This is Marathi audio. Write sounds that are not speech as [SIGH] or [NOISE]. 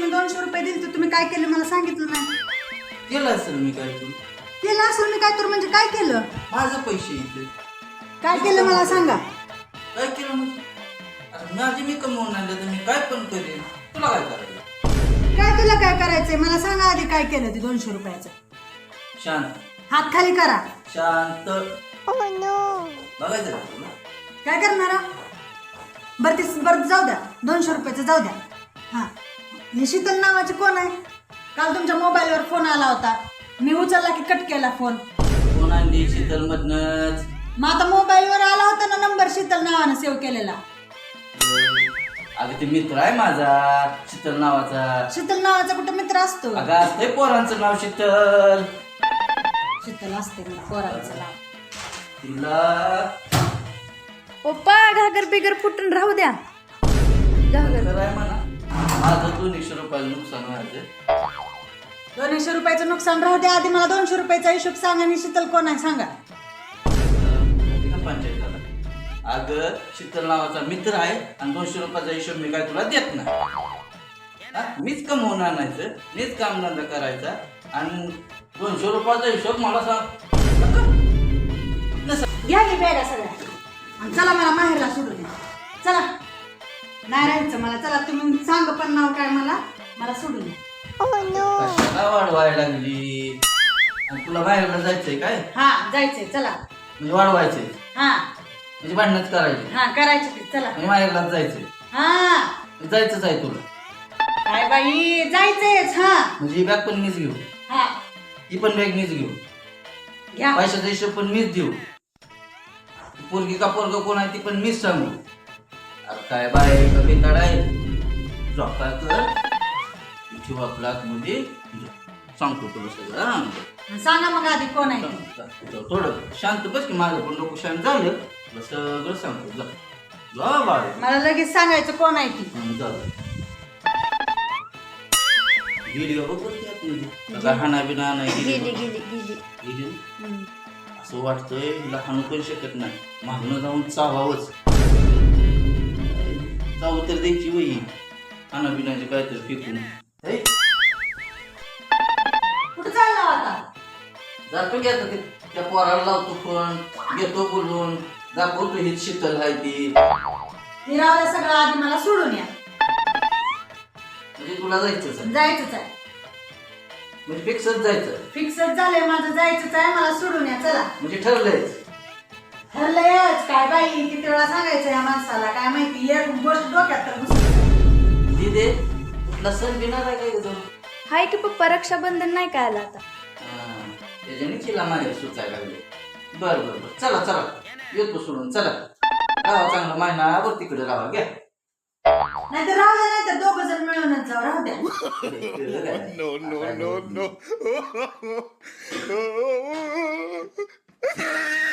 मी दोनशे रुपये दिले तर तुम्ही काय केलं मला सांगितलं नाही. केलं असेल मी काय तू केलं असेल मी काय तर म्हणजे काय केलं? माझं पैसे इथे. काय केलं मला सांगा. काय केलं म्हणजे माझे मी कमवून आणले तर मी काय पण करेन. तुला काय करायचं? काय तुला काय करायचंय? मला सांगा आधी काय केलं ते दोनशे रुपयाचं. शांत. हात खाली करा. शांत. बघायचं का तुला? काय करणार? बरं ते बरं जाऊ द्या. दोनशे रुपयाचं जाऊ द्या. हे शीतल नावाचे कोण आहे? काल तुमच्या मोबाईलवर फोन आला होता. मी उचलला की कट केला फोन. कोण आणली शीतल मधनच मग आता मोबाईलवर आला होता ना नंबर शीतल नावानं सेव्ह केलेला. अगं ते मित्र आहे माझा शीतल नावाचा. शीतल नावाचा कुठं मित्र असतो? अगं असतंय पोरांचं नाव शीतल. शीतल असते पोराचं नाव. तिला पप्पा घागर बिगर फुटून राहू द्या. घागर. आहे म्हणा. माझं दोन एकशे रुपयाचं नुकसान व्हायचं दोनशे रुपयाचं नुकसान राहू द्या आधी. मला दोनशे रुपयाचा हिशोब सांगा आणि शीतल कोण आहे? सांगा. माहिती का पंचायत झाला अगं शीतल नावाचा मित्र आहे आणि दोनशे रुपयाचा हिशोब मी काय तुला देत नाही. हा? मीच कमवून आणायचं मीच कामधंदा करायचा आणि दोनशे रुपयाचा हिशोब मला सांग. घ्या की बॅगा सगळ्या. आणि चला मला माहेरला सोडून. द्या चला. नाही राहायचं मला. चला तुम्ही सांग पण नाव काय मला? मला सोडून द्या. कशाला वाढवायला लागली. आणि तुला बाहेरला जायचंय काय? हा जायचंय. चला. म्हणजे वाढवायचंय. हा. म्हणजे भांडणच करायची. हा करायचं ते. चला. म्हणजे बाहेरलाच जायचंय. हा. जायचंच आहे तुला. काय बाई? जायचंयच हा. म्हणजे ही बॅग पण मीच घेऊ. हा. ही पण बॅग मीच घेऊ. घ्या. पैशाचा हिशोब पण मीच देऊ. पोरगी का पोरग कोण आहे ती पण मीच सांगू. काय बाय का बेताड आहे झोपा कर ठेवा ब्लॅकमध्ये सांगतो तुला सगळं हा. सांगा मग आधी कोण आहे ते. थोडं. शांत बस की माझं पण डोकं शांत झालं. तुला सगळं सांगतो जा. जा बाळ मला लगेच सांगायचं कोण आहे ती. व्हिडिओ काय हाणा बिना नाही गेली गेली गेली गेली. गेली? ना? हम्म. असं वाटतंय हिला हाणू पण शकत नाही. मागणं जाऊन चावावंच. चावं तर द्यायची वही. खाना पिण्याचे काय तर फेकून. हे? कुठं चालला आता? जातो की आता ते त्या पोराला लावतो फोन. घेतो बोलून. दाखवतो ही शीतल आहे ती. निरावलं सगळं आधी मला सोडून या. म्हणजे तुला जायचंच आहे. जायचंच आहे. म्हणजे फिक्सच जायचं फिक्सच झालंय माझं जायचंच आहे मला सोडून या चला. म्हणजे ठरलंयच. ठरलंयच. काय बाई किती वेळा सांगायचं या माणसाला? काय माहिती? एक गोष्ट डोक्यात तर नाही. दिदे कुठला सण बिणार आहे काय गं? हाय की पप्पा रक्षाबंधन नाही काय आला आता? हा, त्याच्याने चिला माझ्या सुचायला लागले. बर बर बर. चला चला. येतो सोडून. चला. राहा चांगला. महिनाभर तिकडे राहा. घ्या. नाहीतर राहू द्या नाहीतर दोघं जण मिळूनच जाऊ. राहू द्या. [LAUGHS] No, no, no, no. [LAUGHS]